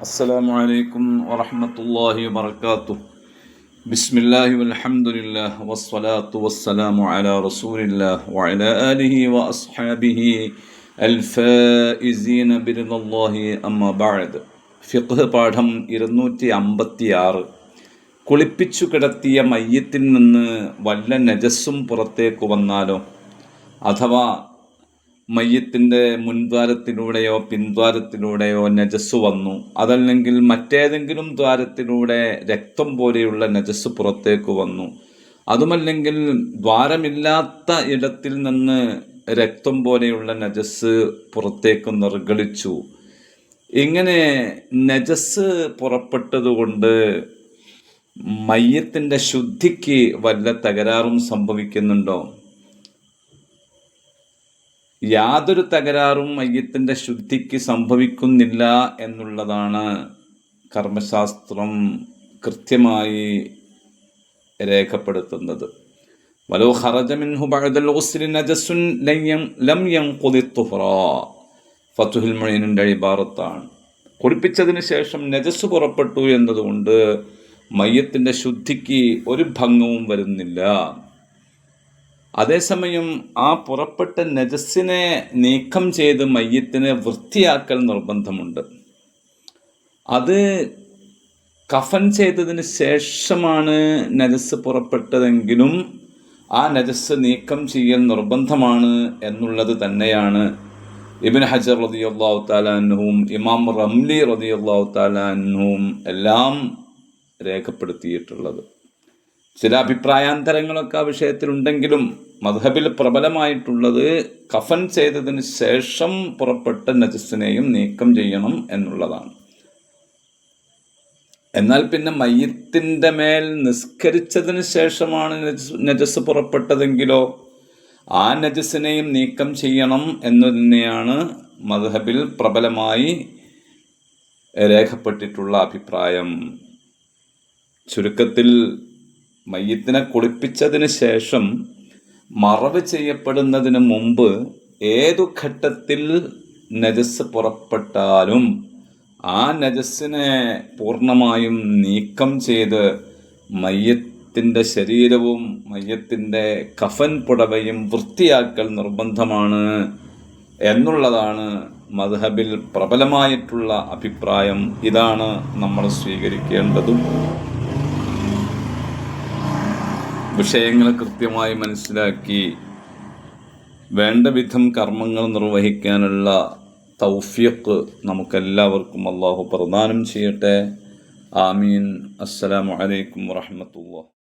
السلام عليكم ورحمة الله وبركاته بسم الله والحمد لله والصلاة والسلام على رسول الله وعلى آله وأصحابه الفائزين برضا الله أما بعد ഫിഖ് പാഠം ഇരുന്നൂറ്റി അമ്പത്തി ആറ് കുളിപ്പിച്ചു കിടത്തിയ മയ്യത്തിൽ നിന്ന് വല്ല നജസ്സും പുറത്തേക്ക് വന്നാലോ അഥവാ മയ്യത്തിന്റെ മുൻദ്വാരത്തിലൂടെയോ പിൻദ്വാരത്തിലൂടെയോ നജസ് വന്നു. അതല്ലെങ്കിൽ മറ്റേതെങ്കിലും ദ്വാരത്തിലൂടെ രക്തം പോലെയുള്ള നജസ് പുറത്തേക്ക് വന്നു. അതുമല്ലെങ്കിൽ ദ്വാരമില്ലാത്ത ഇടത്തിൽ നിന്ന് രക്തം പോലെയുള്ള നജസ് പുറത്തേക്ക് നിർഗളിച്ചു. ഇങ്ങനെ നജസ് പുറപ്പെട്ടതുകൊണ്ട് മയ്യത്തിന്റെ ശുദ്ധിക്ക് വല്ല തകരാറും സംഭവിക്കുന്നുണ്ടോ? യാതൊരു തകരാറും മയ്യത്തിന്റെ ശുദ്ധിക്ക് സംഭവിക്കുന്നില്ല എന്നുള്ളതാണ് കർമ്മശാസ്ത്രം കൃത്യമായി രേഖപ്പെടുത്തുന്നത്. വലോ ഹറജമിൻഹു ഫത്തുഹിൽ ഇബാറത്താണ്. കുളിപ്പിച്ചതിന് ശേഷം നജസ് പുറപ്പെട്ടു എന്നതുകൊണ്ട് മയ്യത്തിന്റെ ശുദ്ധിക്ക് ഒരു ഭംഗവും വരുന്നില്ല. അതേസമയം ആ പുറപ്പെട്ട നജസ്സിനെ നീക്കം ചെയ്ത് മയ്യത്തിനെ വൃത്തിയാക്കൽ നിർബന്ധമുണ്ട്. അത് കഫൻ ചെയ്തതിന് ശേഷമാണ് നജസ് പുറപ്പെട്ടതെങ്കിലും ആ നജസ് നീക്കം ചെയ്യൽ നിർബന്ധമാണ് എന്നുള്ളത് തന്നെയാണ് ഇബിൻ ഹജർ റതിയല്ലാഹു താലാൻഹും ഇമാം റംലി റതിയല്ലാഹു താലാൻഹും എല്ലാം രേഖപ്പെടുത്തിയിട്ടുള്ളത്. ചില അഭിപ്രായാന്തരങ്ങളൊക്കെ ആ വിഷയത്തിലുണ്ടെങ്കിലും മധബിൽ പ്രബലമായിട്ടുള്ളത് കഫൻ ചെയ്തതിന് ശേഷം പുറപ്പെട്ട നജസ്സിനെയും നീക്കം ചെയ്യണം എന്നുള്ളതാണ്. എന്നാൽ പിന്നെ മയ്യത്തിന്റെ മേൽ നിസ്കരിച്ചതിന് ശേഷമാണ് നജസ് പുറപ്പെട്ടതെങ്കിലോ ആ നജസ്സിനെയും നീക്കം ചെയ്യണം എന്നു തന്നെയാണ് മധബിൽ പ്രബലമായി രേഖപ്പെട്ടിട്ടുള്ള അഭിപ്രായം. ചുരുക്കത്തിൽ മയ്യത്തിനെ കുളിപ്പിച്ചതിന് ശേഷം മറവ് ചെയ്യപ്പെടുന്നതിന് മുമ്പ് ഏതു ഘട്ടത്തിൽ നജസ് പുറപ്പെട്ടാലും ആ നജസ്സിനെ പൂർണമായും നീക്കം ചെയ്ത് മയ്യത്തിന്റെ ശരീരവും മയ്യത്തിന്റെ കഫൻ പുടവയും വൃത്തിയാക്കൽ നിർബന്ധമാണ് എന്നുള്ളതാണ് മദ്ഹബിൽ പ്രബലമായിട്ടുള്ള അഭിപ്രായം. ഇതാണ് നമ്മൾ സ്വീകരിക്കേണ്ടതും വിഷയങ്ങൾ കൃത്യമായി മനസ്സിലാക്കി വേണ്ട വിധം കർമ്മങ്ങൾ നിർവഹിക്കാനുള്ള തൗഫിയക്ക് നമുക്കെല്ലാവർക്കും അള്ളാഹു പ്രദാനം ചെയ്യട്ടെ. ആമീൻ. അസ്സലാമലൈക്കും അലൈക്കും വറഹമത്തുള്ള